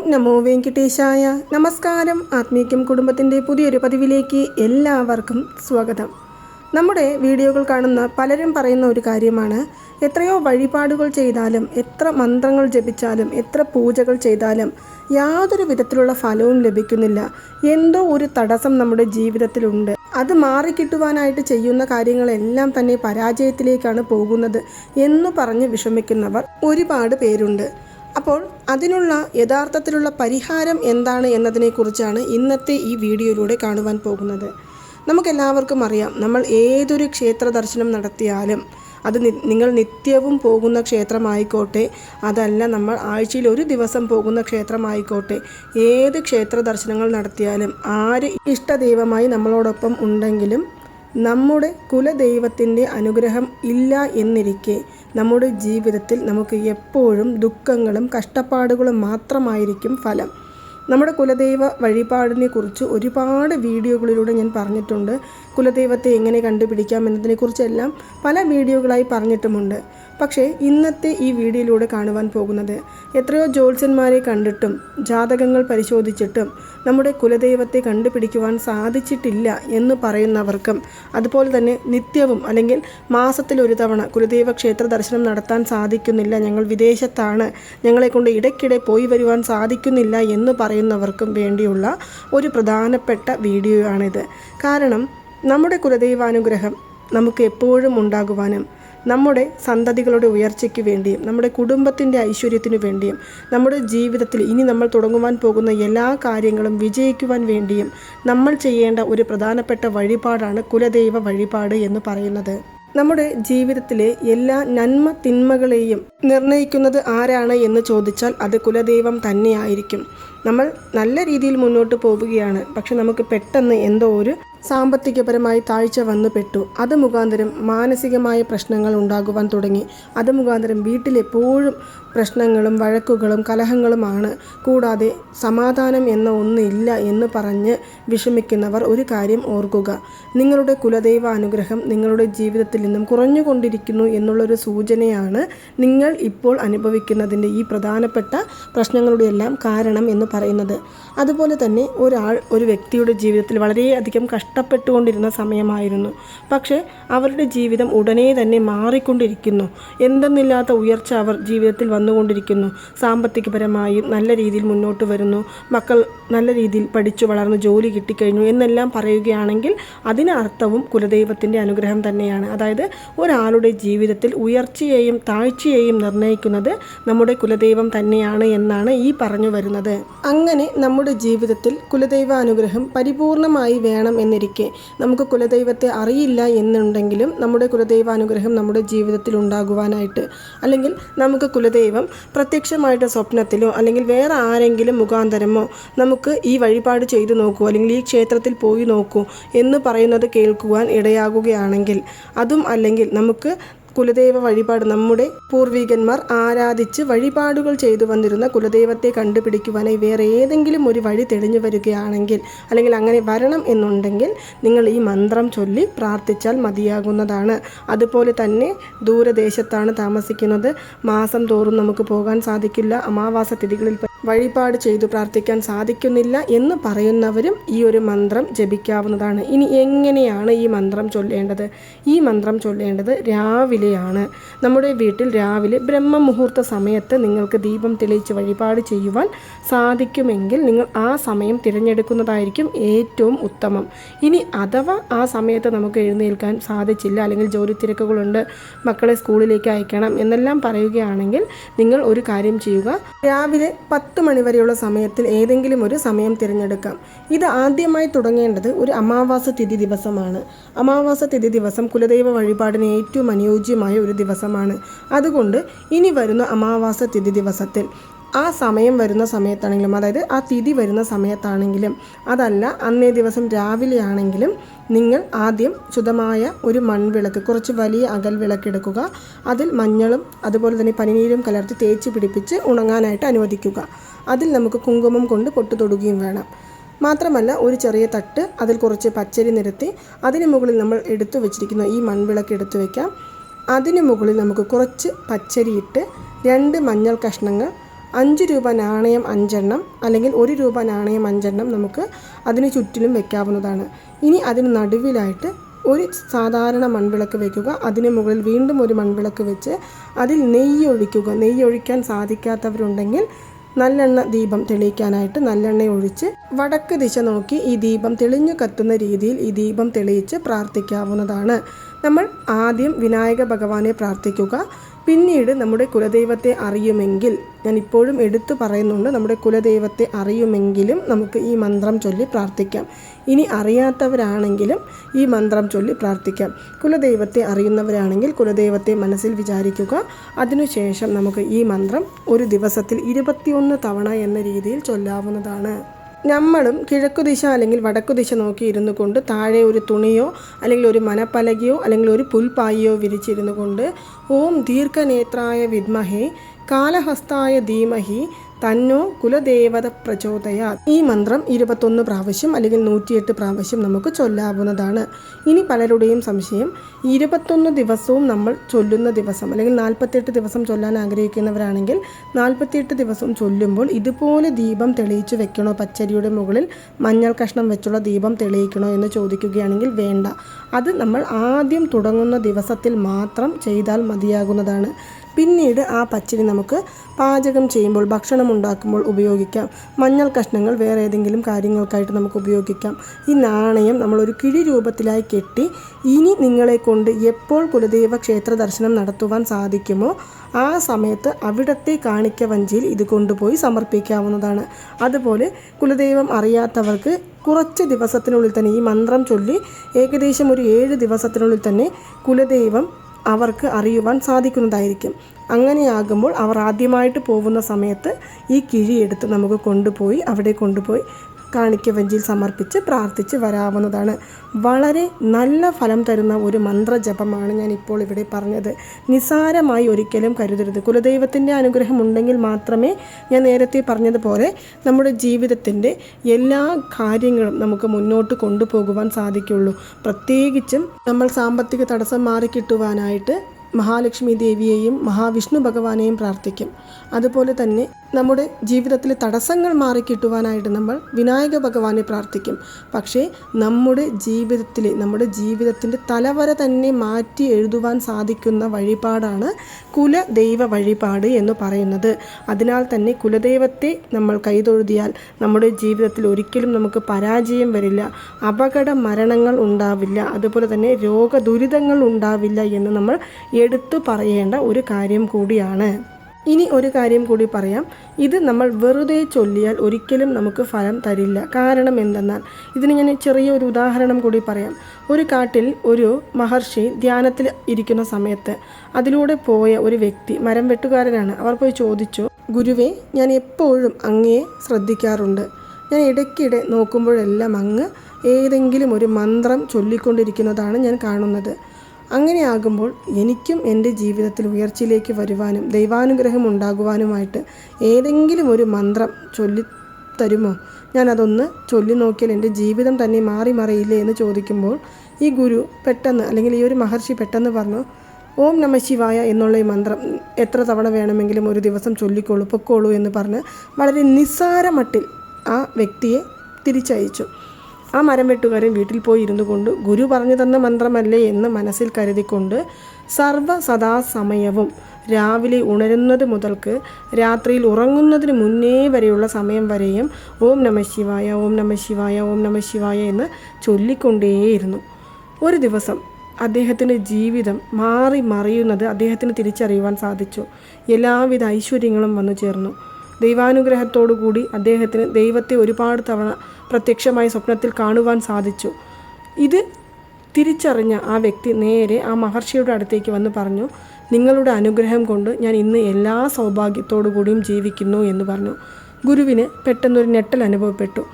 ഓം നമോ വെങ്കിട്ടേശായ. നമസ്കാരം. ആത്മീക്യം കുടുംബത്തിന്റെ പുതിയൊരു പതിവിലേക്ക് എല്ലാവർക്കും സ്വാഗതം. നമ്മുടെ വീഡിയോകൾ കാണുന്ന പലരും പറയുന്ന ഒരു കാര്യമാണ്. എത്രയോ വഴിപാടുകൾ ചെയ്താലും എത്ര മന്ത്രങ്ങൾ ജപിച്ചാലും എത്ര പൂജകൾ ചെയ്താലും യാതൊരു വിധത്തിലുള്ള ഫലവും ലഭിക്കുന്നില്ല. എന്തോ ഒരു തടസ്സം നമ്മുടെ ജീവിതത്തിലുണ്ട്. അത് മാറിക്കിട്ടുവാനായിട്ട് ചെയ്യുന്ന കാര്യങ്ങളെല്ലാം തന്നെ പരാജയത്തിലേക്കാണ് പോകുന്നത് എന്ന് പറഞ്ഞ് വിഷമിക്കുന്നവർ ഒരുപാട് പേരുണ്ട്. അപ്പോൾ അതിനുള്ള യഥാർത്ഥത്തിലുള്ള പരിഹാരം എന്താണ് എന്നതിനെക്കുറിച്ചാണ് ഇന്നത്തെ ഈ വീഡിയോയിലൂടെ കാണുവാൻ പോകുന്നത്. നമുക്കെല്ലാവർക്കും അറിയാം നമ്മൾ ഏതൊരു ക്ഷേത്ര ദർശനം നടത്തിയാലും അത് നിങ്ങൾ നിത്യവും പോകുന്ന ക്ഷേത്രമായിക്കോട്ടെ അതല്ല നമ്മൾ ആഴ്ചയിൽ ഒരു ദിവസം പോകുന്ന ക്ഷേത്രമായിക്കോട്ടെ ഏത് ക്ഷേത്ര ദർശനങ്ങൾ നടത്തിയാലും ആര് ഇഷ്ടദൈവമായി നമ്മളോടൊപ്പം ഉണ്ടെങ്കിലും നമ്മുടെ കുലദൈവത്തിന്റെ അനുഗ്രഹം ഇല്ല എന്നിരിക്കെ നമ്മുടെ ജീവിതത്തിൽ നമുക്ക് എപ്പോഴും ദുഃഖങ്ങളും കഷ്ടപ്പാടുകളും മാത്രമായിരിക്കും ഫലം. നമ്മുടെ കുലദൈവ വഴിപാടിനെക്കുറിച്ച് ഒരുപാട് വീഡിയോകളിലൂടെ ഞാൻ പറഞ്ഞിട്ടുണ്ട്. കുലദൈവത്തെ എങ്ങനെ കണ്ടുപിടിക്കാം എന്നതിനെക്കുറിച്ചെല്ലാം പല വീഡിയോകളായി പറഞ്ഞിട്ടുമുണ്ട്. പക്ഷേ ഇന്നത്തെ ഈ വീഡിയോയിലൂടെ കാണുവാൻ പോകുന്നത് എത്രയോ ജ്യോത്സ്യന്മാരെ കണ്ടിട്ടും ജാതകങ്ങൾ പരിശോധിച്ചിട്ടും നമ്മുടെ കുലദൈവത്തെ കണ്ടുപിടിക്കുവാൻ സാധിച്ചിട്ടില്ല എന്ന് പറയുന്നവർക്കും അതുപോലെ തന്നെ നിത്യവും അല്ലെങ്കിൽ മാസത്തിൽ ഒരു തവണ കുലദൈവ ക്ഷേത്ര ദർശനം നടത്താൻ സാധിക്കുന്നില്ല. ഞങ്ങൾ വിദേശത്താണ്. ഞങ്ങളെക്കൊണ്ട് ഇടയ്ക്കിടെ പോയി വരുവാൻ സാധിക്കുന്നില്ല എന്ന് പറയുന്നവർക്കും വേണ്ടിയുള്ള ഒരു പ്രധാനപ്പെട്ട വീഡിയോയാണിത്. കാരണം നമ്മുടെ കുലദൈവാനുഗ്രഹം നമുക്ക് എപ്പോഴും ഉണ്ടാകുവാനും നമ്മുടെ സന്തതികളുടെ ഉയർച്ചയ്ക്ക് വേണ്ടിയും നമ്മുടെ കുടുംബത്തിന്റെ ഐശ്വര്യത്തിനു വേണ്ടിയും നമ്മുടെ ജീവിതത്തിൽ ഇനി നമ്മൾ തുടങ്ങുവാൻ പോകുന്ന എല്ലാ കാര്യങ്ങളും വിജയിക്കുവാൻ വേണ്ടിയും നമ്മൾ ചെയ്യേണ്ട ഒരു പ്രധാനപ്പെട്ട വഴിപാടാണ് കുലദൈവ വഴിപാട് എന്ന് പറയുന്നത്. നമ്മുടെ ജീവിതത്തിലെ എല്ലാ നന്മ തിന്മകളെയും നിർണയിക്കുന്നത് ആരാണ് എന്ന് ചോദിച്ചാൽ അത് കുലദൈവം തന്നെയായിരിക്കും. നമ്മൾ നല്ല രീതിയിൽ മുന്നോട്ട് പോവുകയാണ് പക്ഷെ നമുക്ക് പെട്ടെന്ന് എന്തോ ഒരു സാമ്പത്തികപരമായി താഴ്ച വന്നുപെട്ടു. അത് മുഖാന്തരം മാനസികമായ പ്രശ്നങ്ങൾ ഉണ്ടാകുവാൻ തുടങ്ങി. അത് മുഖാന്തരം വീട്ടിലെപ്പോഴും പ്രശ്നങ്ങളും വഴക്കുകളും കലഹങ്ങളുമാണ്. കൂടാതെ സമാധാനം എന്ന ഒന്നില്ല എന്ന് പറഞ്ഞ് വിഷമിക്കുന്നവർ ഒരു കാര്യം ഓർക്കുക. നിങ്ങളുടെ കുലദൈവ അനുഗ്രഹം നിങ്ങളുടെ ജീവിതത്തിൽ നിന്നും കുറഞ്ഞുകൊണ്ടിരിക്കുന്നു എന്നുള്ളൊരു സൂചനയാണ് നിങ്ങൾ ഇപ്പോൾ അനുഭവിക്കുന്നതിന്റെ ഈ പ്രധാനപ്പെട്ട പ്രശ്നങ്ങളുടെ എല്ലാം കാരണം എന്ന് പറയുന്നത്. അതുപോലെ തന്നെ ഒരാൾ ഒരു വ്യക്തിയുടെ ജീവിതത്തിൽ വളരെയധികം കഷ്ടപ്പെട്ടുകൊണ്ടിരുന്ന സമയമായിരുന്നു. പക്ഷേ അവരുടെ ജീവിതം ഉടനെ തന്നെ മാറിക്കൊണ്ടിരിക്കുന്നു. എന്തെന്നില്ലാത്ത ഉയർച്ച അവർ ജീവിതത്തിൽ വന്നുകൊണ്ടിരിക്കുന്നു. സാമ്പത്തികപരമായും നല്ല രീതിയിൽ മുന്നോട്ട് വരുന്നു. മക്കൾ നല്ല രീതിയിൽ പഠിച്ചു വളർന്ന് ജോലി കിട്ടിക്കഴിഞ്ഞു എന്നെല്ലാം പറയുകയാണെങ്കിൽ അതിന് അർത്ഥവും കുലദൈവത്തിന്റെ അനുഗ്രഹം തന്നെയാണ്. അതായത് ഒരാളുടെ ജീവിതത്തിൽ ഉയർച്ചയെയും താഴ്ചയെയും നിർണയിക്കുന്നത് നമ്മുടെ കുലദൈവം തന്നെയാണ് എന്നാണ് ഈ പറഞ്ഞു വരുന്നത്. അങ്ങനെ നമ്മുടെ ജീവിതത്തിൽ കുലദൈവ അനുഗ്രഹം പരിപൂർണമായി വേണം എന്നിരിക്കെ നമുക്ക് കുലദൈവത്തെ അറിയില്ല എന്നുണ്ടെങ്കിലും നമ്മുടെ കുലദൈവ അനുഗ്രഹം നമ്മുടെ ജീവിതത്തിൽ ഉണ്ടാകുവാനായിട്ട് അല്ലെങ്കിൽ നമുക്ക് കുലദൈവം പ്രത്യക്ഷമായിട്ട് സ്വപ്നത്തിലോ അല്ലെങ്കിൽ വേറെ ആരെങ്കിലും മുഖാന്തരമോ നമുക്ക് ഈ വഴിപാട് ചെയ്തു നോക്കൂ അല്ലെങ്കിൽ ഈ ക്ഷേത്രത്തിൽ പോയി നോക്കൂ എന്ന് പറയുന്നത് കേൾക്കുവാൻ ഇടയാകുകയാണെങ്കിൽ അതും അല്ലെങ്കിൽ നമുക്ക് കുലദൈവ വഴിപാട് നമ്മുടെ പൂർവികന്മാർ ആരാധിച്ച് വഴിപാടുകൾ ചെയ്തു വന്നിരുന്ന കുലദൈവത്തെ കണ്ടുപിടിക്കുവാനായി വേറെ ഏതെങ്കിലും ഒരു വഴി തെളിഞ്ഞു വരികയാണെങ്കിൽ അല്ലെങ്കിൽ അങ്ങനെ വരണം എന്നുണ്ടെങ്കിൽ നിങ്ങൾ ഈ മന്ത്രം ചൊല്ലി പ്രാർത്ഥിച്ചാൽ മതിയാകുന്നതാണ്. അതുപോലെ തന്നെ ദൂരദേശത്താണ് താമസിക്കുന്നത്. മാസം തോറും നമുക്ക് പോകാൻ സാധിക്കില്ല. അമാവാസ തിഥികളിൽ വഴിപാട് ചെയ്തു പ്രാർത്ഥിക്കാൻ സാധിക്കുന്നില്ല എന്ന് പറയുന്നവരും ഈ ഒരു മന്ത്രം ജപിക്കാവുന്നതാണ്. ഇനി എങ്ങനെയാണ് ഈ മന്ത്രം ചൊല്ലേണ്ടത്? ഈ മന്ത്രം ചൊല്ലേണ്ടത് രാവിലെയാണ്. നമ്മുടെ വീട്ടിൽ രാവിലെ ബ്രഹ്മമുഹൂർത്ത സമയത്ത് നിങ്ങൾക്ക് ദീപം തെളിയിച്ച് വഴിപാട് ചെയ്യുവാൻ സാധിക്കുമെങ്കിൽ നിങ്ങൾ ആ സമയം തിരഞ്ഞെടുക്കുന്നതായിരിക്കും ഏറ്റവും ഉത്തമം. ഇനി അഥവാ ആ സമയത്ത് നമുക്ക് എഴുന്നേൽക്കാൻ സാധിച്ചില്ല അല്ലെങ്കിൽ ജോലി തിരക്കുകളുണ്ട് മക്കളെ സ്കൂളിലേക്ക് അയക്കണം എന്നെല്ലാം പറയുകയാണെങ്കിൽ നിങ്ങൾ ഒരു കാര്യം ചെയ്യുക. രാവിലെ പത്ത് മണിവരെയുള്ള സമയത്തിൽ ഏതെങ്കിലും ഒരു സമയം തിരഞ്ഞെടുക്കാം. ഇത് ആദ്യമായി തുടങ്ങേണ്ടത് ഒരു അമാവാസ തിഥി ദിവസമാണ്. അമാവാസ തിഥി ദിവസം കുലദൈവ വഴിപാടിന് ഏറ്റവും അനുയോജ്യമായ ഒരു ദിവസമാണ്. അതുകൊണ്ട് ഇനി വരുന്ന അമാവാസ തിഥി ദിവസത്തിൽ ആ സമയം വരുന്ന സമയത്താണെങ്കിലും അതായത് ആ തിഥി വരുന്ന സമയത്താണെങ്കിലും അതല്ല അന്നേ ദിവസം രാവിലെ ആണെങ്കിലും നിങ്ങൾ ആദ്യം ശുദ്ധമായ ഒരു മൺവിളക്ക് കുറച്ച് വലിയ അകൽ വിളക്കെടുക്കുക അതിൽ മഞ്ഞളും അതുപോലെ തന്നെ പനിനീരും കലർത്തി തേച്ച് പിടിപ്പിച്ച് ഉണങ്ങാനായിട്ട് അനുവദിക്കുക. അതിൽ നമുക്ക് കുങ്കുമം കൊണ്ട് പൊട്ടു തൊടുകയും വേണം. മാത്രമല്ല ഒരു ചെറിയ തട്ട് അതിൽ കുറച്ച് പച്ചരി നിരത്തി അതിന് മുകളിൽ നമ്മൾ എടുത്തു വെച്ചിരിക്കുന്ന ഈ മൺവിളക്ക് എടുത്തു വയ്ക്കാം അതിന് മുകളിൽ നമുക്ക് കുറച്ച് പച്ചരിയിട്ട് രണ്ട് മഞ്ഞൾ കഷ്ണങ്ങൾ അഞ്ച് രൂപ നാണയം അഞ്ചെണ്ണം അല്ലെങ്കിൽ ഒരു രൂപ നാണയം അഞ്ചെണ്ണം നമുക്ക് അതിന് ചുറ്റിലും വെക്കാവുന്നതാണ്. ഇനി അതിന് നടുവിലായിട്ട് ഒരു സാധാരണ മൺവിളക്ക് വെക്കുക. അതിന് മുകളിൽ വീണ്ടും ഒരു മൺവിളക്ക് വെച്ച് അതിൽ നെയ്യ് ഒഴിക്കുക. നെയ്യ് ഒഴിക്കാൻ സാധിക്കാത്തവരുണ്ടെങ്കിൽ നല്ലെണ്ണ ദീപം തെളിയിക്കാനായിട്ട് നല്ലെണ്ണ ഒഴിച്ച് വടക്ക് ദിശ നോക്കി ഈ ദീപം തെളിഞ്ഞു കത്തുന്ന രീതിയിൽ ഈ ദീപം തെളിയിച്ച് പ്രാർത്ഥിക്കാവുന്നതാണ്. നമ്മൾ ആദ്യം വിനായക ഭഗവാനെ പ്രാർത്ഥിക്കുക പിന്നീട് നമ്മുടെ കുലദൈവത്തെ അറിയുമെങ്കിൽ ഞാൻ ഇപ്പോഴും എടുത്തു പറയുന്നുണ്ട് നമ്മുടെ കുലദൈവത്തെ അറിയുമെങ്കിലും നമുക്ക് ഈ മന്ത്രം ചൊല്ലി പ്രാർത്ഥിക്കാം. ഇനി അറിയാത്തവരാണെങ്കിലും ഈ മന്ത്രം ചൊല്ലി പ്രാർത്ഥിക്കാം. കുലദൈവത്തെ അറിയുന്നവരാണെങ്കിൽ കുലദൈവത്തെ മനസ്സിൽ വിചാരിക്കുക. അതിനുശേഷം നമുക്ക് ഈ മന്ത്രം ഒരു ദിവസത്തിൽ ഇരുപത്തിയൊന്ന് തവണ എന്ന രീതിയിൽ ചൊല്ലാവുന്നതാണ്. നമ്മളും കിഴക്കുദിശ അല്ലെങ്കിൽ വടക്കുദിശ നോക്കി ഇരുന്നു കൊണ്ട് താഴെ ഒരു തുണിയോ അല്ലെങ്കിൽ ഒരു മനപ്പലകയോ അല്ലെങ്കിൽ ഒരു പുൽപ്പായിയോ വിരിച്ചിരുന്നു കൊണ്ട് ഓം ദീർഘനേത്രായ വിദ്മഹേ കാലഹസ്തായ ധീമഹി തന്നോ കുലദേവത പ്രചോദയാ ഈ മന്ത്രം ഇരുപത്തൊന്ന് പ്രാവശ്യം അല്ലെങ്കിൽ നൂറ്റിയെട്ട് പ്രാവശ്യം നമുക്ക് ചൊല്ലാവുന്നതാണ്. ഇനി പലരുടെയും സംശയം ഇരുപത്തൊന്ന് ദിവസവും നമ്മൾ ചൊല്ലുന്ന ദിവസം അല്ലെങ്കിൽ നാൽപ്പത്തെട്ട് ദിവസം ചൊല്ലാൻ ആഗ്രഹിക്കുന്നവരാണെങ്കിൽ നാൽപ്പത്തിയെട്ട് ദിവസം ചൊല്ലുമ്പോൾ ഇതുപോലെ ദീപം തെളിയിച്ചു വെക്കണോ? പച്ചരിയുടെ മുകളിൽ മഞ്ഞൾ കഷ്ണം വെച്ചുള്ള ദീപം തെളിയിക്കണോ എന്ന് ചോദിക്കുകയാണെങ്കിൽ വേണ്ട. അത് നമ്മൾ ആദ്യം തുടങ്ങുന്ന ദിവസത്തിൽ മാത്രം ചെയ്താൽ മതിയാകുന്നതാണ്. പിന്നീട് ആ പച്ചരി നമുക്ക് പാചകം ചെയ്യുമ്പോൾ ഭക്ഷണം ഉണ്ടാക്കുമ്പോൾ ഉപയോഗിക്കാം. മഞ്ഞൾ കഷ്ണങ്ങൾ വേറെ ഏതെങ്കിലും കാര്യങ്ങൾക്കായിട്ട് നമുക്ക് ഉപയോഗിക്കാം. ഈ നാണയം നമ്മളൊരു കിഴി രൂപത്തിലായി കെട്ടി ഇനി നിങ്ങളെ കൊണ്ട് എപ്പോൾ കുലദൈവ ക്ഷേത്ര ദർശനം നടത്തുവാൻ സാധിക്കുമോ ആ സമയത്ത് അവിടത്തെ കാണിക്ക വഞ്ചിയിൽ ഇത് കൊണ്ടുപോയി സമർപ്പിക്കാവുന്നതാണ്. അതുപോലെ കുലദൈവം അറിയാത്തവർക്ക് കുറച്ച് ദിവസത്തിനുള്ളിൽ തന്നെ ഈ മന്ത്രം ചൊല്ലി ഏകദേശം ഒരു ഏഴ് ദിവസത്തിനുള്ളിൽ തന്നെ കുലദൈവം അവർക്ക് അറിയുവാൻ സാധിക്കുന്നതായിരിക്കും. അങ്ങനെയാകുമ്പോൾ അവർ ആദ്യമായിട്ട് പോകുന്ന സമയത്ത് ഈ കിഴിയെടുത്ത് നമുക്ക് കൊണ്ടുപോയി അവിടെ കൊണ്ടുപോയി കാണിക്ക വഞ്ചിയിൽ സമർപ്പിച്ച് പ്രാർത്ഥിച്ച് വരാവുന്നതാണ്. വളരെ നല്ല ഫലം തരുന്ന ഒരു മന്ത്രജപമാണ് ഞാൻ ഇപ്പോൾ ഇവിടെ പറഞ്ഞത്. നിസാരമായി ഒരിക്കലും കരുതരുത്. കുലദൈവത്തിന്റെ അനുഗ്രഹം ഉണ്ടെങ്കിൽ മാത്രമേ ഞാൻ നേരത്തെ പറഞ്ഞതുപോലെ നമ്മുടെ ജീവിതത്തിന്റെ എല്ലാ കാര്യങ്ങളും നമുക്ക് മുന്നോട്ട് കൊണ്ടുപോകുവാൻ സാധിക്കുള്ളൂ. പ്രത്യേകിച്ചും നമ്മൾ സാമ്പത്തിക തടസ്സം മാറിക്കിട്ടുവാനായിട്ട് മഹാലക്ഷ്മി ദേവിയെയും മഹാവിഷ്ണു ഭഗവാനെയും പ്രാർത്ഥിക്കും. അതുപോലെ തന്നെ നമ്മുടെ ജീവിതത്തിലെ തടസ്സങ്ങൾ മാറിക്കിട്ടുവാനായിട്ട് നമ്മൾ വിനായക ഭഗവാനെ പ്രാർത്ഥിക്കും. പക്ഷേ നമ്മുടെ ജീവിതത്തിൽ നമ്മുടെ ജീവിതത്തിന്റെ തലവര തന്നെ മാറ്റി എഴുതുവാൻ സാധിക്കുന്ന വഴിപാടാണ് കുലദൈവ വഴിപാട് എന്ന് പറയുന്നത്. അതിനാൽ തന്നെ കുലദൈവത്തെ നമ്മൾ കൈതൊഴുതിയാൽ നമ്മുടെ ജീവിതത്തിൽ ഒരിക്കലും നമുക്ക് പരാജയം വരില്ല അപകട മരണങ്ങൾ ഉണ്ടാവില്ല അതുപോലെ തന്നെ രോഗ ദുരിതങ്ങൾ ഉണ്ടാവില്ല എന്ന് നമ്മൾ എടുത്തു പറയേണ്ട ഒരു കാര്യം കൂടിയാണ്. ഇനി ഒരു കാര്യം കൂടി പറയാം. ഇത് നമ്മൾ വെറുതെ ചൊല്ലിയാൽ ഒരിക്കലും നമുക്ക് ഫലം തരില്ല. കാരണം എന്തെന്നാൽ ഇതിന് ഞാൻ ചെറിയൊരു ഉദാഹരണം കൂടി പറയാം. ഒരു കാട്ടിൽ ഒരു മഹർഷി ധ്യാനത്തിൽ ഇരിക്കുന്ന സമയത്ത് അതിലൂടെ പോയ ഒരു വ്യക്തി മരം വെട്ടുകാരനാണ്. അവർ പോയി ചോദിച്ചു ഗുരുവേ ഞാൻ എപ്പോഴും അങ്ങയെ ശ്രദ്ധിക്കാറുണ്ട്. ഞാൻ ഇടയ്ക്കിടെ നോക്കുമ്പോഴെല്ലാം അങ്ങ് ഏതെങ്കിലും ഒരു മന്ത്രം ചൊല്ലിക്കൊണ്ടിരിക്കുന്നതാണ് ഞാൻ കാണുന്നത്. അങ്ങനെയാകുമ്പോൾ എനിക്കും എന്റെ ജീവിതത്തിൽ ഉയർച്ചയിലേക്ക് വരുവാനും ദൈവാനുഗ്രഹം ഉണ്ടാകുവാനുമായിട്ട് ഏതെങ്കിലും ഒരു മന്ത്രം ചൊല്ലി തരുമോ? ഞാനതൊന്ന് ചൊല്ലി നോക്കിയാൽ എന്റെ ജീവിതം തന്നെ മാറി മറിയില്ലേ എന്ന് ചോദിക്കുമ്പോൾ ഈ ഗുരു പെട്ടെന്ന് അല്ലെങ്കിൽ ഈ ഒരു മഹർഷി പെട്ടെന്ന് പറഞ്ഞു ഓം നമ ശിവായ എന്നുള്ള ഈ മന്ത്രം എത്ര തവണ വേണമെങ്കിലും ഒരു ദിവസം ചൊല്ലിക്കോളൂ പൊക്കോളൂ എന്ന് പറഞ്ഞ് വളരെ നിസ്സാര മട്ടിൽ ആ വ്യക്തിയെ തിരിച്ചയച്ചു. ആ മരം വെട്ടുകാരൻ വീട്ടിൽ പോയി ഇരുന്നു കൊണ്ട് ഗുരു പറഞ്ഞു തന്ന മന്ത്രമല്ലേ എന്ന് മനസ്സിൽ കരുതിക്കൊണ്ട് സർവ സദാസമയവും രാവിലെ ഉണരുന്നത് മുതൽക്ക് രാത്രിയിൽ ഉറങ്ങുന്നതിന് മുന്നേ വരെയുള്ള സമയം വരെയും ഓം നമ ശിവായ ഓം നമ ശിവായ ഓം നമ ശിവായ എന്ന് ചൊല്ലിക്കൊണ്ടേയിരുന്നു. ഒരു ദിവസം അദ്ദേഹത്തിന്റെ ജീവിതം മാറി മറിയുന്നത് അദ്ദേഹത്തിന് തിരിച്ചറിയുവാൻ സാധിച്ചു. എല്ലാവിധ ഐശ്വര്യങ്ങളും വന്നു ചേർന്നു. ദൈവാനുഗ്രഹത്തോടു കൂടി അദ്ദേഹത്തിന് ദൈവത്തെ ഒരുപാട് തവണ പ്രത്യക്ഷമായി സ്വപ്നത്തിൽ കാണുവാൻ സാധിച്ചു. ഇത് തിരിച്ചറിഞ്ഞ ആ വ്യക്തി നേരെ ആ മഹർഷിയുടെ അടുത്തേക്ക് വന്ന് പറഞ്ഞു നിങ്ങളുടെ അനുഗ്രഹം കൊണ്ട് ഞാൻ ഇന്ന് എല്ലാ സൗഭാഗ്യത്തോടു കൂടിയും ജീവിക്കുന്നു എന്ന് പറഞ്ഞു. ഗുരുവിന് പെട്ടെന്നൊരു ഞെട്ടൽ അനുഭവപ്പെട്ടു.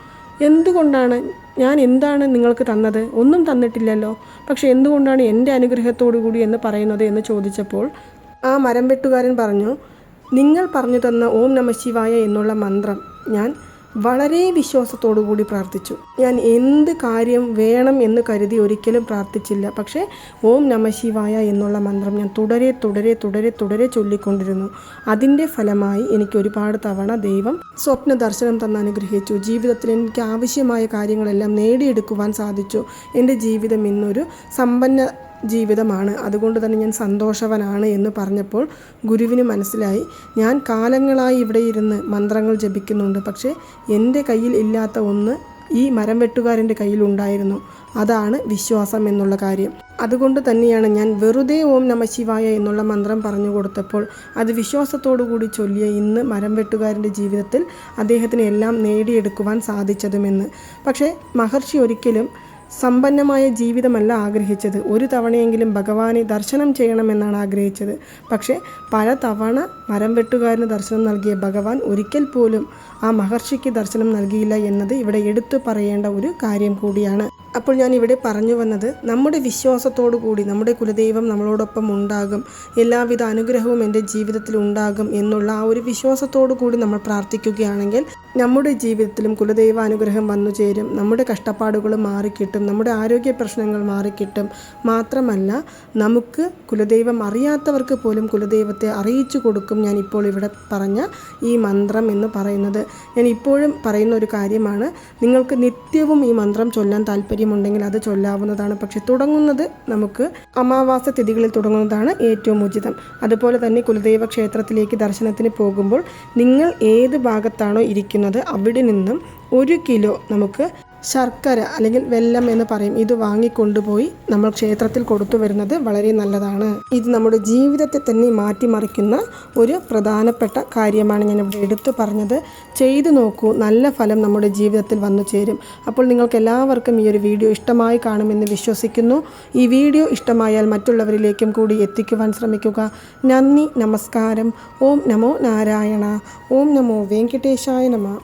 എന്തുകൊണ്ടാണ് ഞാൻ എന്താണ് നിങ്ങൾക്ക് തന്നത്? ഒന്നും തന്നിട്ടില്ലല്ലോ. പക്ഷേ എന്തുകൊണ്ടാണ് എന്റെ അനുഗ്രഹത്തോടു കൂടി എന്ന് പറയുന്നത്? എന്ന് ചോദിച്ചപ്പോൾ ആ മരം വെട്ടുകാരൻ പറഞ്ഞു നിങ്ങൾ പറഞ്ഞു തന്ന ഓം നമ ശിവായ എന്നുള്ള മന്ത്രം ഞാൻ വളരെ വിശ്വാസത്തോടു കൂടി പ്രാർത്ഥിച്ചു. ഞാൻ എന്ത് കാര്യം വേണം എന്ന് കരുതി ഒരിക്കലും പ്രാർത്ഥിച്ചില്ല. പക്ഷേ ഓം നമ ശിവായ എന്നുള്ള മന്ത്രം ഞാൻ തുടരെ തുടരെ തുടരെ തുടരെ ചൊല്ലിക്കൊണ്ടിരുന്നു. അതിന്റെ ഫലമായി എനിക്ക് ഒരുപാട് തവണ ദൈവം സ്വപ്ന ദർശനം തന്ന് അനുഗ്രഹിച്ചു. ജീവിതത്തിൽ എനിക്ക് ആവശ്യമായ കാര്യങ്ങളെല്ലാം നേടിയെടുക്കുവാൻ സാധിച്ചു. എന്റെ ജീവിതം ഇന്നൊരു സമ്പന്ന ജീവിതമാണ്. അതുകൊണ്ട് തന്നെ ഞാൻ സന്തോഷവനാണ് എന്ന് പറഞ്ഞപ്പോൾ ഗുരുവിന് മനസ്സിലായി. ഞാൻ കാലങ്ങളായി ഇവിടെ ഇരുന്ന് മന്ത്രങ്ങൾ ജപിക്കുന്നുണ്ട്. പക്ഷേ എന്റെ കയ്യിൽ ഇല്ലാത്ത ഒന്ന് ഈ മരം വെട്ടുകാരന്റെ കയ്യിലുണ്ടായിരുന്നു അതാണ് വിശ്വാസം എന്നുള്ള കാര്യം. അതുകൊണ്ട് തന്നെയാണ് ഞാൻ വെറുതെ ഓം നമ ശിവായ എന്നുള്ള മന്ത്രം പറഞ്ഞു കൊടുത്തപ്പോൾ അത് വിശ്വാസത്തോടു കൂടി ചൊല്ലിയ ഇന്ന് മരം വെട്ടുകാരന്റെ ജീവിതത്തിൽ അദ്ദേഹത്തിന് എല്ലാം നേടിയെടുക്കുവാൻ സാധിച്ചതുമെന്ന്. പക്ഷേ മഹർഷി ഒരിക്കലും സമ്പന്നമായ ജീവിതമല്ല ആഗ്രഹിച്ചത്. ഒരു തവണയെങ്കിലും ഭഗവാനെ ദർശനം ചെയ്യണമെന്നാണ് ആഗ്രഹിച്ചത്. പക്ഷേ പല തവണ മരം വെട്ടുകാരന് ദർശനം നൽകിയ ഭഗവാൻ ഒരിക്കൽ പോലും ആ മഹർഷിക്ക് ദർശനം നൽകിയില്ല എന്നത് ഇവിടെ എടുത്തു പറയേണ്ട ഒരു കാര്യം കൂടിയാണ്. അപ്പോൾ ഞാൻ ഇവിടെ പറഞ്ഞു വന്നത് നമ്മുടെ വിശ്വാസത്തോടു കൂടി നമ്മുടെ കുലദൈവം നമ്മളോടൊപ്പം ഉണ്ടാകും എല്ലാവിധ അനുഗ്രഹവും എന്റെ ജീവിതത്തിൽ ഉണ്ടാകും എന്നുള്ള ആ ഒരു വിശ്വാസത്തോടു കൂടി നമ്മൾ പ്രാർത്ഥിക്കുകയാണെങ്കിൽ നമ്മുടെ ജീവിതത്തിലും കുലദൈവ അനുഗ്രഹം വന്നു ചേരും. നമ്മുടെ കഷ്ടപ്പാടുകൾ മാറിക്കിട്ടും നമ്മുടെ ആരോഗ്യ പ്രശ്നങ്ങൾ മാറിക്കിട്ടും. മാത്രമല്ല നമുക്ക് കുലദൈവം അറിയാത്തവർക്ക് പോലും കുലദൈവത്തെ അറിയിച്ചു കൊടുക്കും ഞാൻ ഇപ്പോൾ ഇവിടെ പറഞ്ഞ ഈ മന്ത്രം എന്ന് പറയുന്നത്. ഞാൻ ഇപ്പോഴും പറയുന്ന ഒരു കാര്യമാണ് നിങ്ങൾക്ക് നിത്യവും ഈ മന്ത്രം ചൊല്ലാൻ താല്പര്യമുണ്ടെങ്കിൽ അത് ചൊല്ലാവുന്നതാണ്. പക്ഷെ തുടങ്ങുന്നത് നമുക്ക് അമാവാസ തിഥികളിൽ തുടങ്ങുന്നതാണ് ഏറ്റവും ഉചിതം. അതുപോലെ തന്നെ കുലദൈവ ക്ഷേത്രത്തിലേക്ക് ദർശനത്തിന് പോകുമ്പോൾ നിങ്ങൾ ഏത് ഭാഗത്താണോ ഇരിക്കുന്നത് അവിടെ നിന്നും ഒരു കിലോ നമുക്ക് ശർക്കര അല്ലെങ്കിൽ വെല്ലം എന്ന് പറയും. ഇത് വാങ്ങിക്കൊണ്ടുപോയി നമ്മൾ ക്ഷേത്രത്തിൽ കൊടുത്തു വരുന്നത് വളരെ നല്ലതാണ്. ഇത് നമ്മുടെ ജീവിതത്തെ തന്നെ മാറ്റിമറിക്കുന്ന ഒരു പ്രധാനപ്പെട്ട കാര്യമാണ് ഞാൻ ഇവിടെ എടുത്തു പറഞ്ഞത്. ചെയ്തു നോക്കൂ നല്ല ഫലം നമ്മുടെ ജീവിതത്തിൽ വന്നു ചേരും. അപ്പോൾ നിങ്ങൾക്ക് എല്ലാവർക്കും ഈ ഒരു വീഡിയോ ഇഷ്ടമായി കാണുമെന്ന് വിശ്വസിക്കുന്നു. ഈ വീഡിയോ ഇഷ്ടമായാൽ മറ്റുള്ളവരിലേക്കും കൂടി എത്തിക്കുവാൻ ശ്രമിക്കുക. നന്ദി നമസ്കാരം. ഓം നമോ നാരായണ. ഓം നമോ വെങ്കടേശായ നമ.